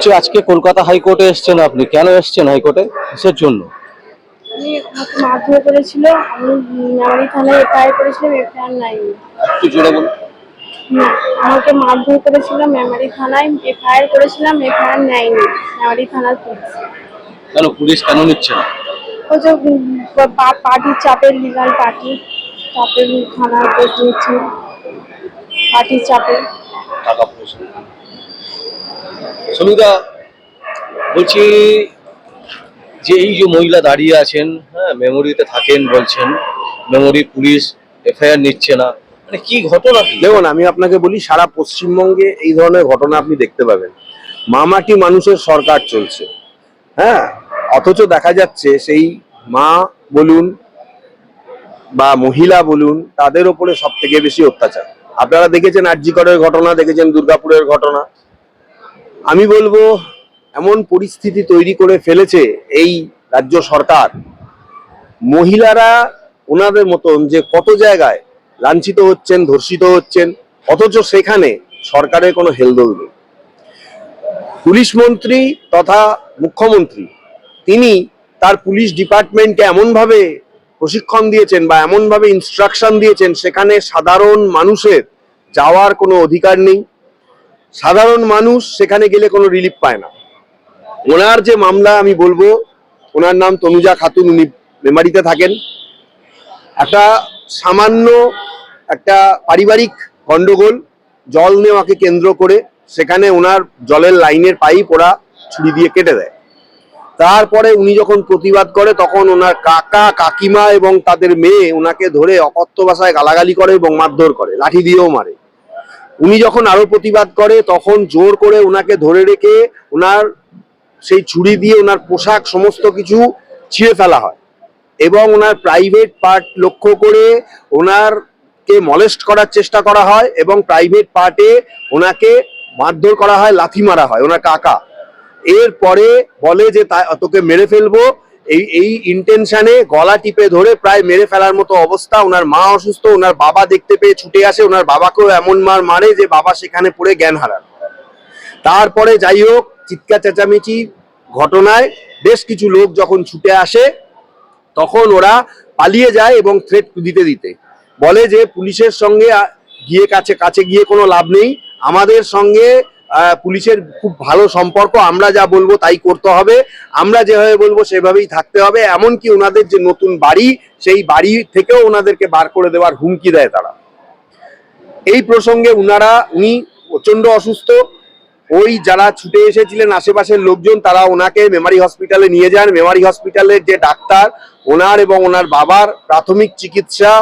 বলছি আজকে কলকাতা হাইকোর্টে এসছেন আপনি। কেন এসছেন হাইকোর্টে? কিসের জন্য? আমি আমাকে মারধর করেছিল। আমি মেমারি থানায় এফআইআর করেছিলাম এফআইআর নাইনি। একটু জোরে বলুন। আমাকে মারধর করেছিল মেমারি থানায় এফআইআর করেছিলাম এফআইআর নেয়নি মেমারি থানার পুলিশ। কেন পুলিশ কেন নিচ্ছে না? ও যে পার্টির চাপের লিগাল পার্টি চাপের থানার নিচ্ছে। পার্টির চাপে। টাকা পয়সা। সমিতা বলছি যে এই যে মহিলা দাঁড়িয়ে আছেন হ্যাঁ মেমোরিতে থাকেন বলছেন, মেমোরি পুলিশ, এফআইআর নিচ্ছে না মানে কি ঘটনা? দেখুন, আমি আপনাকে বলি, সারা পশ্চিমবঙ্গে এই ধরনের ঘটনা আপনি দেখতে পাবেন। মামাটি মানুষের সরকার চলছে হ্যাঁ অথচ দেখা যাচ্ছে সেই মা বলুন বা মহিলা বলুন, তাদের ওপরে সব থেকে বেশি অত্যাচার। আপনারা দেখেছেন আরজিকরের ঘটনা, দেখেছেন দুর্গাপুরের ঘটনা আমি বলব, এমন পরিস্থিতি তৈরি করে ফেলেছে এই রাজ্য সরকার। মহিলারা ওনাদের মতন যে কত জায়গায় লাঞ্ছিত হচ্ছেন, ধর্ষিত হচ্ছেন, অথচ সেখানে সরকারের কোনো হেলদোল নেই। পুলিশ মন্ত্রী তথা মুখ্যমন্ত্রী, তিনি তার পুলিশ ডিপার্টমেন্টকে এমনভাবে প্রশিক্ষণ দিয়েছেন বা এমনভাবে ইনস্ট্রাকশন দিয়েছেন, সেখানে সাধারণ মানুষের যাওয়ার কোনো অধিকার নেই। সাধারণ মানুষ সেখানে গেলে কোনো রিলিফ পায় না। ওনার যে মামলা আমি বলব, ওনার নাম তনুজা খাতুন, উনি মেমারিতে থাকেন। একটা সামান্য একটা পারিবারিক গন্ডগোল, জল নেওয়াকে কেন্দ্র করে সেখানে ওনার জলের লাইনের পাইপ ওরা ছুরি দিয়ে কেটে দেয়। তারপরে উনি যখন প্রতিবাদ করে, তখন ওনার কাকা, কাকিমা এবং তাদের মেয়ে ওনাকে ধরে অকথ্য ভাষায় গালাগালি করে এবং মারধর করে, লাঠি দিয়েও মারে। উনি যখন আরও প্রতিবাদ করে, তখন জোর করে ওনাকে ধরে রেখে ওনার সেই ছুরি দিয়ে ওনার পোশাক সমস্ত কিছু ছিঁড়ে ফেলা হয়। এবং ওনার প্রাইভেট পার্ট লক্ষ্য করে ওনার কে মলেস্ট করার চেষ্টা করা হয় এবং প্রাইভেট পার্টে ওনাকে মারধর করা হয়, লাথি মারা হয় ওনার কাকা। এরপরে বলে যে তোকে মেরে ফেলব। এই এই ইন্টেনশনে গলা টিপে ধরে প্রায় মেরে ফেলার মতো অবস্থা। ওনার মা অসুস্থ, ওনার বাবা দেখতে পেয়ে ছুটে আসে। ওনার বাবাকেও এমন মার মারে যে বাবা সেখানে পড়ে জ্ঞান হারান। তারপরে যাই হোক, চিৎকার চেঁচামেচি ঘটনায় বেশ কিছু লোক যখন ছুটে আসে, তখন ওরা পালিয়ে যায় এবং থ্রেট দিতে দিতে। বলে যে, পুলিশের সঙ্গে গিয়ে কাছে কাছে গিয়ে কোনো লাভ নেই। আমাদের সঙ্গে পুলিশের খুব ভালো সম্পর্ক, আমরা যা বলব তাই করতে হবে, আমরা যেভাবে বলব সেভাবেই থাকতে হবে, এমনকি ওনাদের যে নতুন বাড়ি, সেই বাড়ি থেকেও ওনাদেরকে বার করে দেওয়ার হুমকি দেয় তারা। এই প্রসঙ্গে উনারা, উনি প্রচণ্ড অসুস্থ, ওই যারা ছুটে এসেছিলেন আশেপাশের লোকজন, তারা ওনাকে মেমারি হসপিটালে নিয়ে যান। মেমারি হসপিটালের যে ডাক্তার, ওনার এবং ওনার বাবার প্রাথমিক চিকিৎসা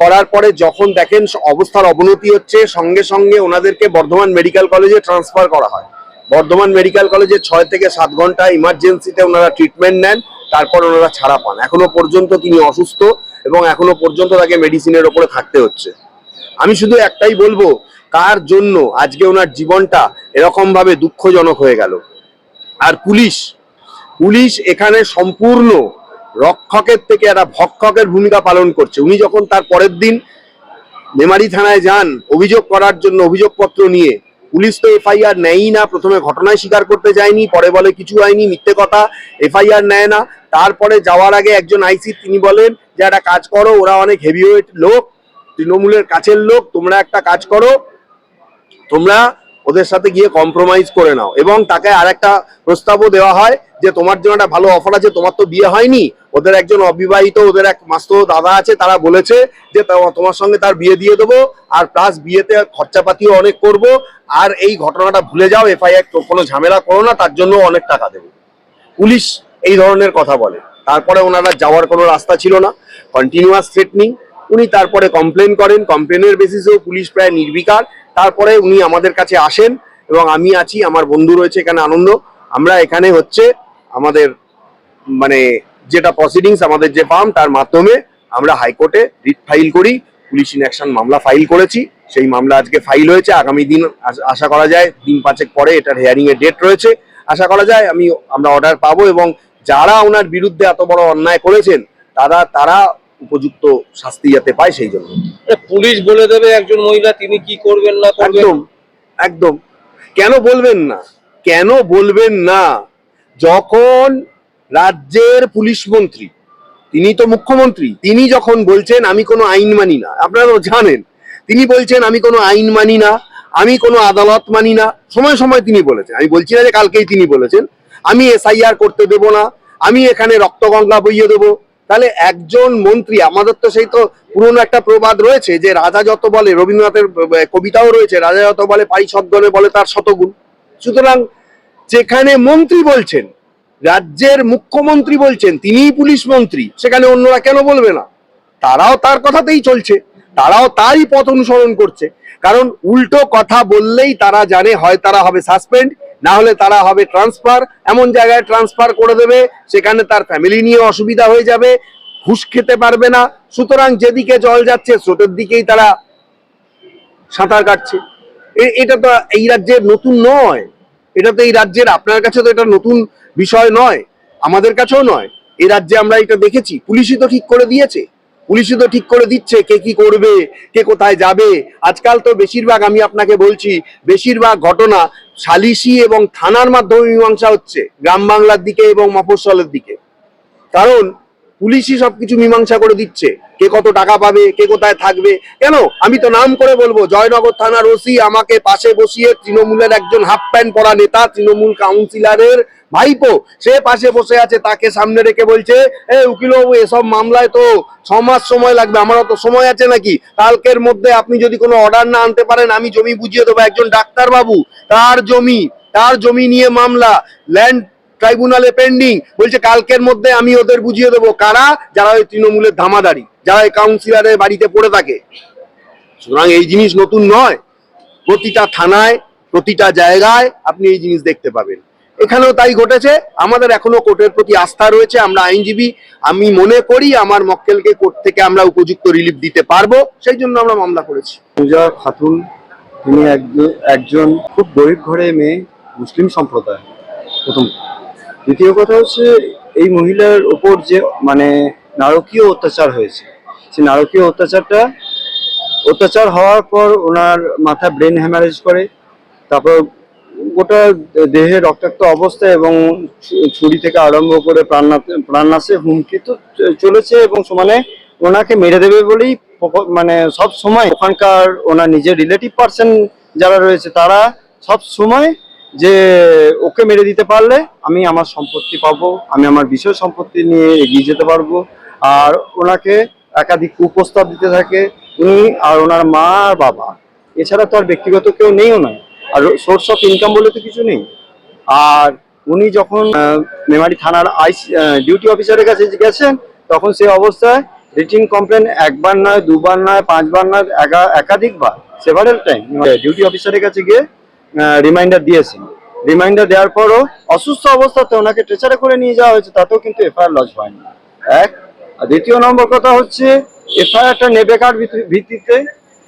করার পরে যখন দেখেন অবস্থার অবনতি হচ্ছে, সঙ্গে সঙ্গে ওনাদেরকে বর্ধমান মেডিকেল কলেজে ট্রান্সফার করা হয়। বর্ধমান মেডিকেল কলেজে ছয় থেকে সাত ঘণ্টা ইমার্জেন্সিতে ওনারা ট্রিটমেন্ট নেন, তারপর ওনারা ছাড়া পান। এখনও পর্যন্ত তিনি অসুস্থ এবং এখনও পর্যন্ত তাকে মেডিসিনের ওপরে থাকতে হচ্ছে। আমি শুধু একটাই বলব, কার জন্য আজকে ওনার জীবনটা এরকম ভাবে দুঃখজনক হয়ে গেল? আর পুলিশ পুলিশ এখানে সম্পূর্ণ রক্ষকের থেকে একটা ভক্ষকের ভূমিকা পালন করছে। উনি যখন তার পরের দিন মেমারি থানায় যান, অভিযোগ করার জন্য অভিযোগপত্র নিয়ে, পুলিশ তো এফআইআর নেয়ই না, প্রথমে ঘটনায় স্বীকার করতে যায়নি, পরে বলে কিছু হয়নি, মিথ্যে কথা, এফআইআর নেয় না। তারপরে যাওয়ার আগে একজন আইসি তিনি বলেন যে, একটা কাজ করো, ওরা অনেক হেভিওয়েট লোক, তৃণমূলের কাছের লোক, তোমরা একটা কাজ করো, তোমরা ওদের সাথে গিয়ে কম্প্রোমাইজ করে নাও। এবং তাকে আর একটা প্রস্তাবও দেওয়া হয় যে, তোমার জন্য একটা ভালো অফার আছে, তোমার তো বিয়ে হয়নি। ওদের একজন অবিবাহিত, ওদের এক মাস্তো দাদা আছে, তারা বলেছে যে তোমার সঙ্গে তার বিয়ে দিয়ে দেবো, আর প্লাস বিয়েতে খরচাপাতিও অনেক করব, আর এই ঘটনাটা ভুলে যাও এফআইআর কোনো ঝামেলা করো না, তার জন্য অনেক টাকা দেবো। পুলিশ এই ধরনের কথা বলে। তারপরে ওনারা যাওয়ার কোনো রাস্তা ছিল না কন্টিনিউয়াস থ্রেটনিং উনি তারপরে কমপ্লেন করেন। কমপ্লেনের বেসিসেও পুলিশ প্রায় নির্বিকার। তারপরে উনি আমাদের কাছে আসেন এবং আমি আছি, আমার বন্ধু রয়েছে এখানে আনন্দ। আমরা এখানে হচ্ছে আমাদের মানে যেটা প্রসিডিংস আমাদের যে ফার্ম তার মাধ্যমে আমরা হাইকোর্টে রিট ফাইল করি, পুলিশ ইন অ্যাকশন মামলা ফাইল করেছি। সেই মামলা আজকে ফাইল হয়েছে, আগামী দিন আশা করা যায়, দিন পাঁচেক পরে এটার হিয়ারিং এর ডেট রয়েছে। আশা করা যায়, আমি, আমরা অর্ডার পাবো এবং যারা ওনার বিরুদ্ধে এত বড় অন্যায় করেছেন, তারা তারা উপযুক্ত শাস্তি যাতে পায় সেই জন্য। পুলিশ বলে দেবে একজন মহিলা তিনি কি করবেন না একদম একদম। কেন বলবেন না? কেন বলবেন না? যখন রাজ্যের পুলিশ মন্ত্রী তিনি তো মুখ্যমন্ত্রী তিনি যখন বলছেন আমি কোনো আইন মানি না আপনারা তো জানেন তিনি বলছেন আমি কোনো আইন মানি না আমি কোনো আদালত মানি না সময় সময় তিনি বলেছেন। আমি বলছি না যে কালকেই তিনি বলেছেন আমি এসআইআর করতে দেব না আমি এখানে রক্তগঙ্গা বইয়ে দেবো তাহলে একজন মন্ত্রী, আমাদের তো সেই তো পুরনো একটা প্রবাদ রয়েছে যে রাজা যত বলে, রবীন্দ্রনাথের কবিতাও রয়েছে, রাজা যত বলে পারিষদগণে বলে তার শতগুণ। সুতরাং যেখানে মন্ত্রী বলছেন, রাজ্যের মুখ্যমন্ত্রী বলছেন, তিনিই পুলিশ মন্ত্রী, সেখানে অন্যরা কেন বলবে না? তারাও তার কথাতেই চলছে, তারাও তারই পথ অনুসরণ করছে। কারণ উল্টো কথা বললেই তারা জানে হয় তারা হবে সাসপেন্ড না হলে তারা হবে ট্রান্সফার এমন জায়গায় ট্রান্সফার করে দেবে, সেখানে তার ফ্যামিলি নিয়ে অসুবিধা হয়ে যাবে, ঘুষ খেতে পারবে না। সুতরাং যেদিকে জল যাচ্ছে, স্রোতের দিকেই তারা সাঁতার কাটছে। এ- এটা তো এই রাজ্যের নতুন নয়। এটা তো এই রাজ্যের, আপনার কাছে তো এটা নতুন বিষয় নয়, আমাদের কাছেও নয়। এই রাজ্যে আমরা এটা দেখেছি। পুলিশই তো ঠিক করে দিয়েছে। পুলিশই তো ঠিক করে দিচ্ছে কে কি করবে, কে কোথায় যাবে। আজকাল তো বেশিরভাগ, আমি আপনাকে বলছি, বেশিরভাগ ঘটনা সালিশি এবং থানার মাধ্যমে মীমাংসা হচ্ছে, গ্রাম বাংলার দিকে এবং মফস্বলের দিকে। কারণ পুলিশই সবকিছু মীমাংসা করে দিচ্ছে। কে কত টাকা পাবে, কে কোথায় থাকবে। কেন? আমি তো নাম করে বলব, জয়নগর থানার ওসি আমাকে পাশে বসিয়ে তৃণমূলের একজন হাফ প্যান্ট পরা নেতা, তৃণমূল কাউন্সিলরের ভাইপো, সে পাশে বসে আছে, তাকে সামনে রেখে বলছে, এ উকিলবাবু, এসব মামলায় তো ছ মাস সময় লাগবে আমার তো সময় আছে নাকি? কালকের মধ্যে আপনি যদি কোনো অর্ডার না আনতে পারেন, আমি জমি বুঝিয়ে দেবো, একজন ডাক্তার বাবু তার জমি তার জমি নিয়ে মামলা, ল্যান্ড ট্রাইব্যুনালে পেন্ডিং। বলছে, কালকের মধ্যে আমি ওদের বুঝিয়ে দেবো কারা, যারা ওই তৃণমূলের ধামাদারি, যারা ওই কাউন্সিলরের বাড়িতে পড়ে থাকে। সুতরাং এই জিনিস নতুন নয়। প্রতিটা থানায়, প্রতিটা জায়গায় আপনি এই জিনিস দেখতে পাবেন। এখানেও তাই ঘটেছে। আমাদের এখনও কোর্টের প্রতি আস্থা রয়েছে। আমরা আইনজীবী। আমি মনে করি আমার মক্কেলকে কোর্ট থেকে আমরা উপযুক্ত রিলিফ দিতে পারব। সেই জন্য আমরা মামলা করেছি। পূজা খাতুন, তিনি একজন খুব গরিব ঘরে মেয়ে, মুসলিম সম্প্রদায়। প্রথম। দ্বিতীয় কথা হচ্ছে, এই মহিলার ওপর যে মানে নারকীয় অত্যাচার হয়েছে সেই নারকীয় অত্যাচারটা, অত্যাচার হওয়ার পর ওনার মাথা ব্রেন হ্যামারেজ করে, তারপর গোটা দেহে রক্তাক্ত অবস্থা এবং ছুরি থেকে আরম্ভ করে প্রাণনাথ- প্রাণনাশে হুমকি তো চলেছে এবং সমানে ওনাকে মেরে দেবে বলেই মানে সব সময় ওখানকার ওনার নিজের রিলেটিভ পার্সন যারা রয়েছে, তারা সব সময় যে ওকে মেরে দিতে পারলে আমি আমার সম্পত্তি পাবো, আমি আমার বিষয় সম্পত্তি নিয়ে এগিয়ে যেতে পারব। আর ওনাকে একাধিক কুপ্রস্তাব দিতে থাকে, উনি আর ওনার মা আর বাবা। এছাড়া তো আর ব্যক্তিগত কেউ নেইও নয় আর সোর্স অফ ইনকাম বলে তো কিছু নেই। আর উনি যখন মেমারি থানার আইসি ডিউটি অফিসারের কাছে গেছেন, তখন সেই অবস্থায় রিটিং কমপ্লেন একবার নয়, দুবার নয়, পাঁচবার নয়, একা- একাধিকবার সেভারেল টাইম ডিউটি অফিসারের কাছে গিয়ে রিমাইন্ডার দিয়েছেন রিমাইন্ডার দেওয়ার পরও অসুস্থ অবস্থাতে ওনাকে ট্রেচারে করে নিয়ে যাওয়া হয়েছে, তাতেও কিন্তু এফআইআর লজ হয়নি। এক, আর দ্বিতীয় নম্বর কথা হচ্ছে এফআইআরটা নেবে কার ভিত্তি- ভিত্তিতে?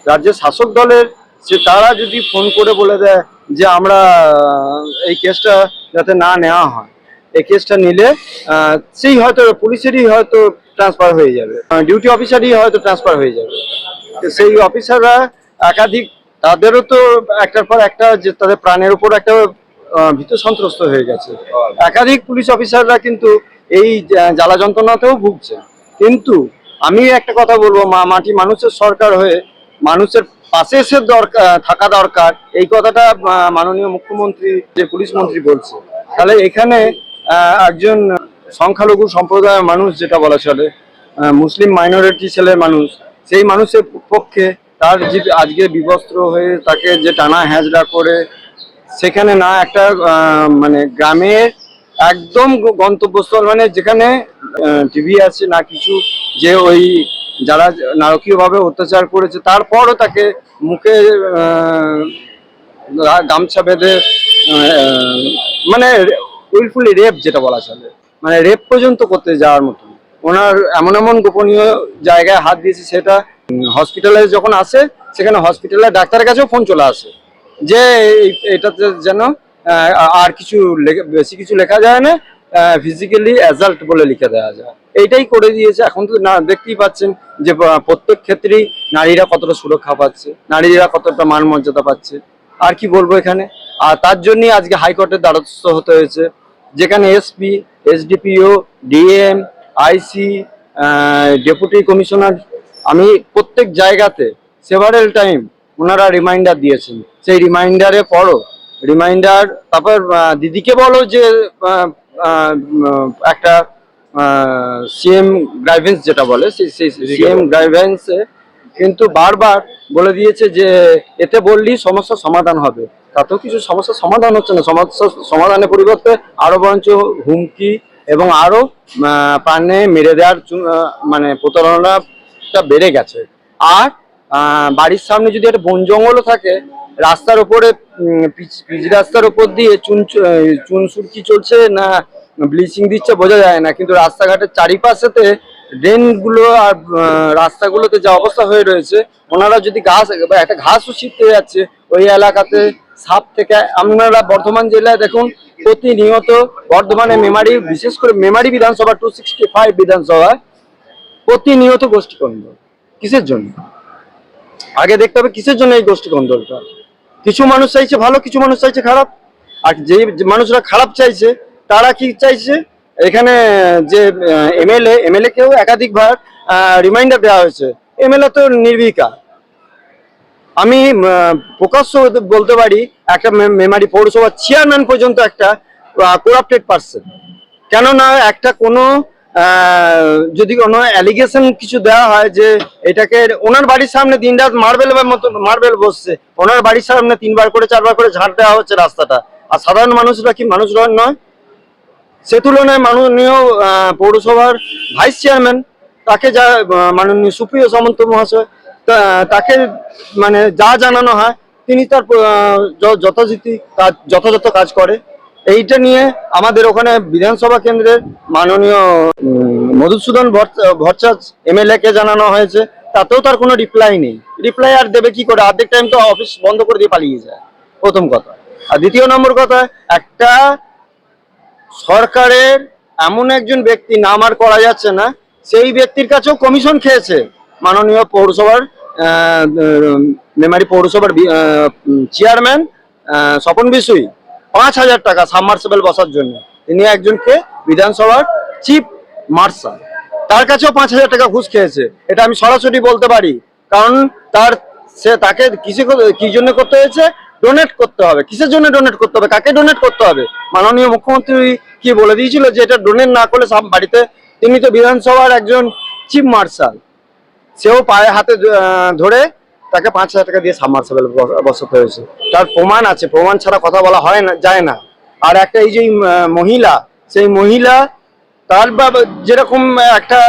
রাজ্যের শাসক দলের যে তারা যদি ফোন করে বলে দেয় যে আমরা এই কেসটা যাতে না নেওয়া হয়। এই কেসটা নিলে সেই হয়তো পুলিশেরই হয়তো ট্রান্সফার হয়ে যাবে। ডিউটি অফিসারই হয়তো ট্রান্সফার হয়ে যাবে। সেই অফিসাররা একাধিক তাদেরও তো একটার পর একটা যে তাদের প্রাণের উপর একটা ভীত সন্ত্রস্ত হয়ে গেছে। একাধিক পুলিশ অফিসাররা কিন্তু এই জ্বালা যন্ত্রণাতেও ভুগছে। কিন্তু আমি একটা কথা বলব, মা, মাটি মানুষের সরকার হয়ে মানুষের পাশে এসে দরকার থাকা দরকার। এই কথাটা মাননীয় মুখ্যমন্ত্রী, যে পুলিশ মন্ত্রী বলছে। তাহলে এখানে একজন সংখ্যালঘু সম্প্রদায়ের মানুষ যেটা বলা চলে মুসলিম মাইনরিটি ছেলের মানুষ, সেই মানুষের পক্ষে তার যে আজকে বিবস্ত্র হয়ে তাকে যে টানা হ্যাজরা করে, সেখানে না একটা মানে গ্রামের একদম গন্তব্যস্থল মানে যেখানে টিভি আছে না কিছু, যে ওই যারা নারকীয়ভাবে অত্যাচার করেছে, তারপরও তাকে মুখে গামছা বেঁধে মানে উইলফুলি রেপ যেটা বলা চলে মানে রেপ পর্যন্ত করতে যাওয়ার মতো ওনার এমন এমন গোপনীয় জায়গায় হাত দিয়েছে, সেটা হসপিটালে যখন আসে, সেখানে হসপিটালের ডাক্তারের কাছেও ফোন চলে আসে যে এটাতে যেন আর কিছু বেশি কিছু লেখা যায় না ফিজিক্যালি অ্যাজাল্ট বলে লিখে দেওয়া যায়। এইটাই করে দিয়েছে। এখন তো না, দেখতেই পাচ্ছেন যে প্রত্যেক ক্ষেত্রেই নারীরা কতটা সুরক্ষা পাচ্ছে, নারীরা কতটা মান মর্যাদা পাচ্ছে। আর কি বলব এখানে? আর তার জন্যই আজকে হাইকোর্টের দ্বারস্থ হতে হয়েছে, যেখানে SP SDPO DM IC deputy commissioner আমি প্রত্যেক জায়গাতে সেভারেল টাইম ওনারা রিমাইন্ডার দিয়েছেন। সেই রিমাইন্ডারে পড়ো। রিমাইন্ডার তারপর দিদিকে বলো যে একটা সিএম গ্রাইভেন্স যেটা বলে সেই সিএম গ্রাইভেন্সে কিন্তু বারবার বলে দিয়েছে যে এতে বললেই সমস্যার সমাধান হবে। তাতেও কিছু সমস্যার সমাধান হচ্ছে না। সমস্যা সমাধানের পরিবর্তে আরও বরঞ্চ হুমকি এবং আরও আহ, প্রাণে মেরে দেওয়ার মানে আহ, মানে বেড়ে গেছে। আর বাড়ির সামনে যদি একটা বন জঙ্গলও থাকে রাস্তার উম, পিচ রাস্তার উপর দিয়ে চুন চুন সুরকি চলছে না ব্লিচিং দিচ্ছে বোঝা যায় না। কিন্তু রাস্তাঘাটের চারিপাশেতে ড্রেনগুলো আর রাস্তাগুলোতে যা অবস্থা হয়ে রয়েছে ওনারা যদি ঘাস বা একটা ঘাসও ছিটতে যাচ্ছে ওই এলাকাতে সাপ থেকে আপনারা বর্ধমান জেলায় দেখুন প্রতিনিয়ত বর্ধমানে মেমারি বিশেষ করে মেমারি বিধানসভা টু সিক্সটি ফাইভ বিধানসভায় প্রতিনিয়ত গোষ্ঠী কন্দল কিসের জন্য? আগে দেখতে হবে কিসের জন্য এই গোষ্ঠী কন্দলটা কিছু মানুষ চাইছে ভালো, কিছু মানুষ চাইছে খারাপ। আর যে মানুষরা খারাপ চাইছে, তারা কি চাইছে? এখানে যে এমএলএ এমএলএ কেও একাধিকবার রিমাইন্ডার দেওয়া হয়েছে। এমএলএ তো নির্বিকার আমি প্রকাশ্য বলতে পারি, একটা মেমারি পৌরসভার চেয়ারম্যান পর্যন্ত একটা করাপ্টেড পার্সন কেননা একটা কোনো যদি কোনো অ্যালিগেশন কিছু দেওয়া হয় যে এটাকে ওনার বাড়ির সামনে দিন রাত মার্বেল মতো মার্বেল বসছে, ওনার বাড়ির সামনে তিনবার করে, চারবার করে ঝাঁট দেওয়া হচ্ছে রাস্তাটা। আর সাধারণ মানুষরা কি মানুষরা নয়? সে তুলনায় মাননীয় পৌরসভার ভাইস চেয়ারম্যান তাকে যা মাননীয় সুপ্রিয় সামন্ত মহাশয় তাকে মানে যা জানানো হয়, তিনি তার যথাযথ যথাযথ কাজ করে। এইটা নিয়ে আমাদের ওখানে বিধানসভা কেন্দ্রের মাননীয় মধুসূদন ভট্টাচ এমএলএ কে জানানো হয়েছে। তাতেও তার কোনো রিপ্লাই নেই। রিপ্লাই আর দেবে কি করে? অর্ধেক টাইম তো অফিস বন্ধ করে দিয়ে পালিয়ে যায়। প্রথম কথা। আর দ্বিতীয় নম্বর কথা, একটা সরকারের এমন একজন ব্যক্তি নাম আর করা যাচ্ছে না, সেই ব্যক্তির কাছেও কমিশন খেয়েছে মাননীয় পৌরসভার মেমারি পৌরসভার চেয়ারম্যান স্বপন বিশুই। পাঁচ হাজার টাকা সাবমার্সেবল বসার জন্য। তিনি একজনকে বিধানসভার চিফ মার্শাল তার কাছেও পাঁচ হাজার টাকা ঘুষ খেয়েছে। এটা আমি সরাসরি বলতে পারি। কারণ তার, সে তাকে কিসে কি জন্য করতে হয়েছে? ডোনেট করতে হবে। কিসের জন্য ডোনেট করতে হবে? কাকে ডোনেট করতে হবে? মাননীয় মুখ্যমন্ত্রী কি বলে দিয়েছিল যে এটা ডোনেট না করলে সব বাড়িতে তিনি তো বিধানসভার একজন চিফ মার্শাল সেও পায়ে হাতে ধরে তাকে পাঁচ হাজার টাকা দিয়ে সাবমার্সেবল বসাতে হয়েছে। তার প্রমাণ আছে, প্রমাণ ছাড়া কথা বলা হয় না, যায় না। আর একটা এই যে মহিলা, সেই মহিলা তার বা, যেরকম একটা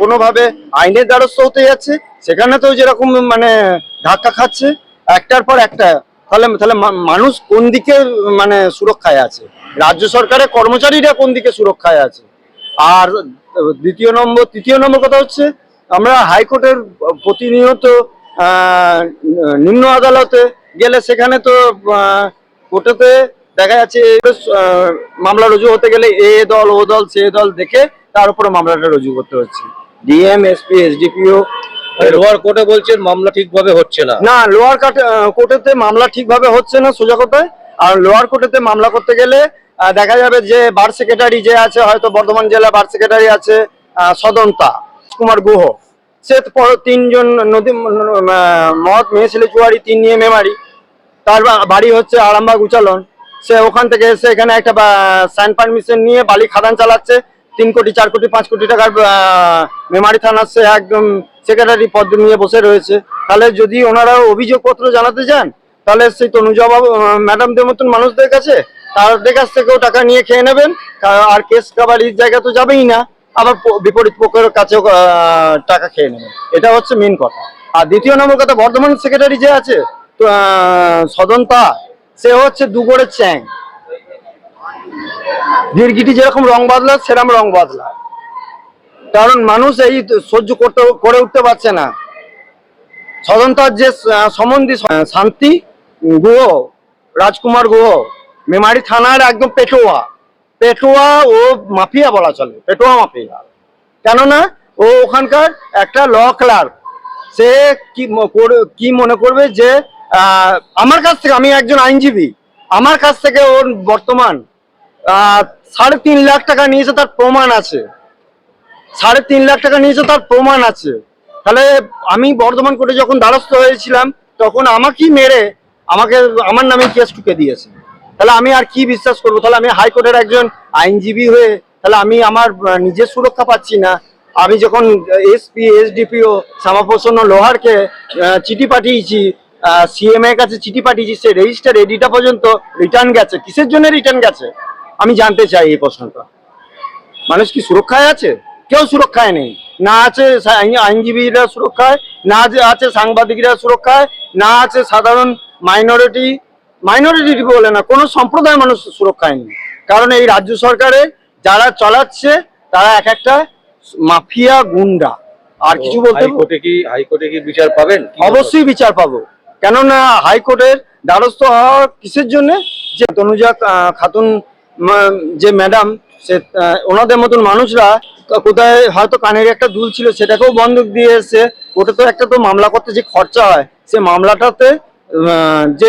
কোনোভাবে আইনের দ্বারস্থ হতে যাচ্ছে সেখানে তো যেরকম মানে ধাক্কা খাচ্ছে, একটার পর একটা। তাহলে তাহলে মানুষ কোন দিকে মানে সুরক্ষায় আছে? রাজ্য সরকারের কর্মচারীরা কোন দিকে সুরক্ষায় আছে? আর দ্বিতীয় নম্বর, তৃতীয় নম্বর কথা হচ্ছে, আমরা হাইকোর্টের প্রতিনিয়ত নিম্ন আদালতে গেলে সেখানে তো কোর্টেতে দেখা যাচ্ছে মামলা রুজু হতে গেলে এ দল ও দল সে দল দেখে তার উপরে মামলাটা রুজু করতে হচ্ছে। ডিএম এসপি এসডিপিও লোয়ার কোর্টে বলছেন মামলা ঠিকভাবে হচ্ছে না। না লোয়ার কোর্টেতে মামলা ঠিকভাবে হচ্ছে না সোজা কথায়। আর লোয়ার কোর্টেতে মামলা করতে গেলে দেখা যাবে যে বার সেক্রেটারি যে আছে হয়তো বর্ধমান জেলা বার সেক্রেটারি আছে সদন্তা কুমার গুহ। সে তিনজন নদী মহৎ মেয়ে ছেলে চুয়ারি তিন নিয়ে মেমারি। তার বাড়ি হচ্ছে আরামবাগ উচালন সে ওখান থেকে এসে এখানে একটা সাইন পারমিশন নিয়ে বালি খাদান চালাচ্ছে। তিন কোটি, চার কোটি, পাঁচ কোটি টাকার মেমারি থানার সে একদম সেক্রেটারি পদ নিয়ে বসে রয়েছে। তাহলে যদি ওনারা অভিযোগপত্র জানাতে যান, তাহলে সেই তনুজা ম্যাডামদের মতন মানুষদের কাছে, তাদের কাছ থেকেও টাকা নিয়ে খেয়ে নেবেন। আর কেস কাবারির জায়গা তো যাবেই না। আবার বিপরীত পক্ষের কাছেও টাকা খেয়ে নেবেন। এটা হচ্ছে মেন কথা। আর দ্বিতীয় নম্বর কথা, বর্ধমান সেক্রেটারি যে আছে সদন্তা, সে হচ্ছে দুগড়ের চ্যাং। গিরগিটি যেরকম রং বাদলা সেরকম রং বাদলা কারণ মানুষ এই সহ্য করতে, করে উঠতে পারছে না। সদন্তার যে সম্বন্ধী শান্তি গুহ, রাজকুমার গুহ, মেমারি থানার একদম পেটোয়া। পেটোয়া ও মাফিয়া বলা চলে, পেটোয়া মাফিয়া। কেননা ও ওখানকার একটা ল ক্লার্ক। সে কি কি মনে করবে যে আমার কাছ থেকে, আমি একজন আইনজীবী, আমার কাছ থেকে ওর বর্তমান সাড়ে তিন লাখ টাকা নিয়েছে তার প্রমাণ আছে। সাড়ে তিন লাখ টাকা নিয়েছে তার প্রমাণ আছে। তাহলে আমি বর্ধমান কোর্টে যখন দ্বারস্থ হয়েছিলাম, তখন আমাকেই মেরে আমাকে, আমার নামে কেস টুকে দিয়েছে। তাহলে আমি আর কি বিশ্বাস করব? তাহলে আমি হাইকোর্টের একজন আইনজীবী হয়ে, তাহলে আমি আমার নিজের সুরক্ষা পাচ্ছি না। আমি যখন এসপি এসডিপিও শ্যামাপ্রসন্ন লোহারকে চিঠি পাঠিয়েছি সিএম এর কাছে চিঠি পাঠিয়েছি, সে রেজিস্টার এডিটা পর্যন্ত রিটার্ন গেছে। কিসের জন্য রিটার্ন গেছে? আমি জানতে চাই এই প্রশ্নটা। মানুষ কি সুরক্ষায় আছে? কেউ সুরক্ষায় নেই। না আছে আইনজীবীরা সুরক্ষায়, না আছে সাংবাদিকরা সুরক্ষায়, না আছে সাধারণ মাইনরিটি মাইনরিটি বলে না কোনো সম্প্রদায় মানুষ সুরক্ষায় নেই কারণ এই রাজ্য সরকারে যারা চালাচ্ছে তারা এক একটা মাফিয়া গুন্ডা। আর কিছু বলতে হাইকোর্টে কি হাইকোর্টে কি বিচার পাবেন? অবশ্যই বিচার পাবো। কেননা হাইকোর্টের দ্বারস্থ হওয়া কিসের জন্য? যে তনুজা খাতুন যে ম্যাডাম সে ওনাদের মতন মানুষরা কোথায় হয়তো কানের একটা দুল ছিল সেটাকেও বন্ধক দিয়ে এসে ওটা তো একটা তো মামলা করতে যে খরচা হয় সে মামলাটাতে যে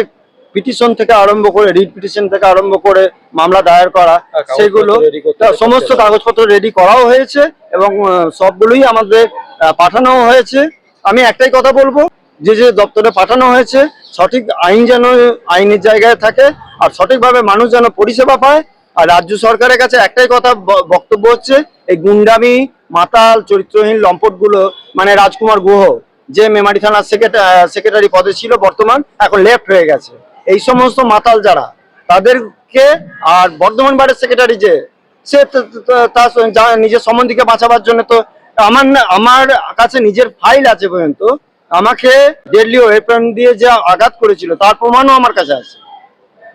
পিটিশন থেকে আরম্ভ করে রিট পিটিশন থেকে আরম্ভ করে মামলা দায়ের করা হ্যাঁ, সেগুলো সমস্ত কাগজপত্র রেডি করাও হয়েছে এবং সবগুলোই আমাদের পাঠানো হয়েছে। আমি একটাই কথা বলব যে যে দপ্তরে পাঠানো হয়েছে সঠিক আইন যেন আইনের জায়গায় থাকে আর সঠিকভাবে মানুষ যেন পরিষেবা পায়। আর রাজ্য সরকারের কাছে একটাই কথা বক্তব্য হচ্ছে এই গুন্ডামি মাতাল চরিত্রহীন লম্পটগুলো মানে রাজকুমার গুহ যে মেমারি থানার সেক্রেটারি পদে ছিল বর্তমান এখন লেফট হয়ে গেছে। এই সমস্ত মাতাল যারা, তাদেরকে আর বর্ধমান বারের সেক্রেটারি যে, সে তার নিজের সম্বন্ধীকে বাঁচাবার জন্য তো আমার আমার কাছে নিজের ফাইল আছে পর্যন্ত, আমাকে ডেডলি ওয়েপন দিয়ে যে আঘাত করেছিল, তার প্রমাণও আমার কাছে আছে।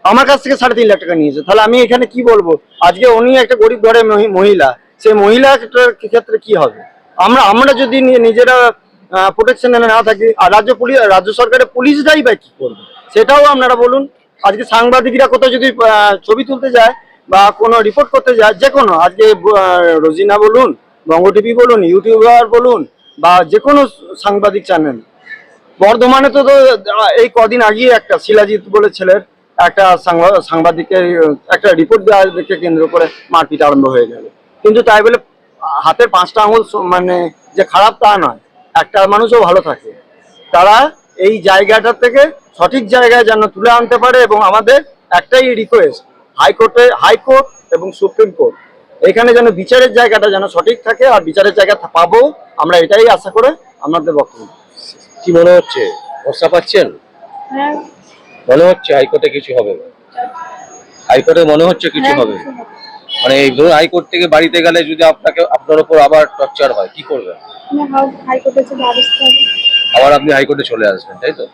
আমার কাছ থেকে সাড়ে তিন লাখ টাকা নিয়েছে। তাহলে আমি এখানে কি বলব? আজকে উনি একটা গরিব ঘরের মহি- মহিলা, সেই মহিলার ক্ষেত্রে কি হবে? আমরা আমরা যদি নিজেরা প্রোটেকশনে না থাকি, আর রাজ্য পুলিশ, রাজ্য সরকারের পুলিশরাই বা কি করবে? সেটাও আপনারা বলুন। আজকে সাংবাদিকরা কোথাও যদি ছবি তুলতে যায় বা কোনো রিপোর্ট করতে যায় যে কোনো আজকে রোজিনা বলুন বঙ্গ টিভি বলুন ইউটিউবার বলুন বা যে কোনো সাংবাদিক চ্যানেল বর্ধমানে তো তো, এই কদিন আগেই একটা শিলাজিৎ বলে ছেলের একটা সাংবা- সাংবাদিকের একটা রিপোর্ট দেওয়াকে কেন্দ্র করে মারপিট আরম্ভ হয়ে গেল। কিন্তু তাই বলে হাতের পাঁচটা আঙুল মানে যে খারাপ তা নয় একটা মানুষও ভালো থাকে। তারা এই জায়গাটা থেকে সঠিক জায়গায় যেন তুলে আনতে পারে এবং আমাদের একটাই রিকোয়েস্ট হাইকোর্টে হাইকোর্ট এবং সুপ্রিম কোর্ট এখানে যেন বিচারের জায়গাটা যেন সঠিক থাকে আর বিচারের জায়গা পাবো আমরা এটাই আশা করে আমাদের বক্তব্য। কি মনে হচ্ছে? ভরসা পাচ্ছেন? হ্যাঁ। মনে হচ্ছে হাইকোর্টে কিছু হবে? হাইকোর্টে মনে হচ্ছে কিছু হ্যাঁ, হবে? মানে এই ধরুন হাইকোর্ট থেকে বাড়িতে গেলে যদি আপনাকে আপনার উপর আবার টর্চার হয় কি করবেন? হাইকোর্টে। আবার আপনি হাইকোর্টে চলে আসবেন তাই তো?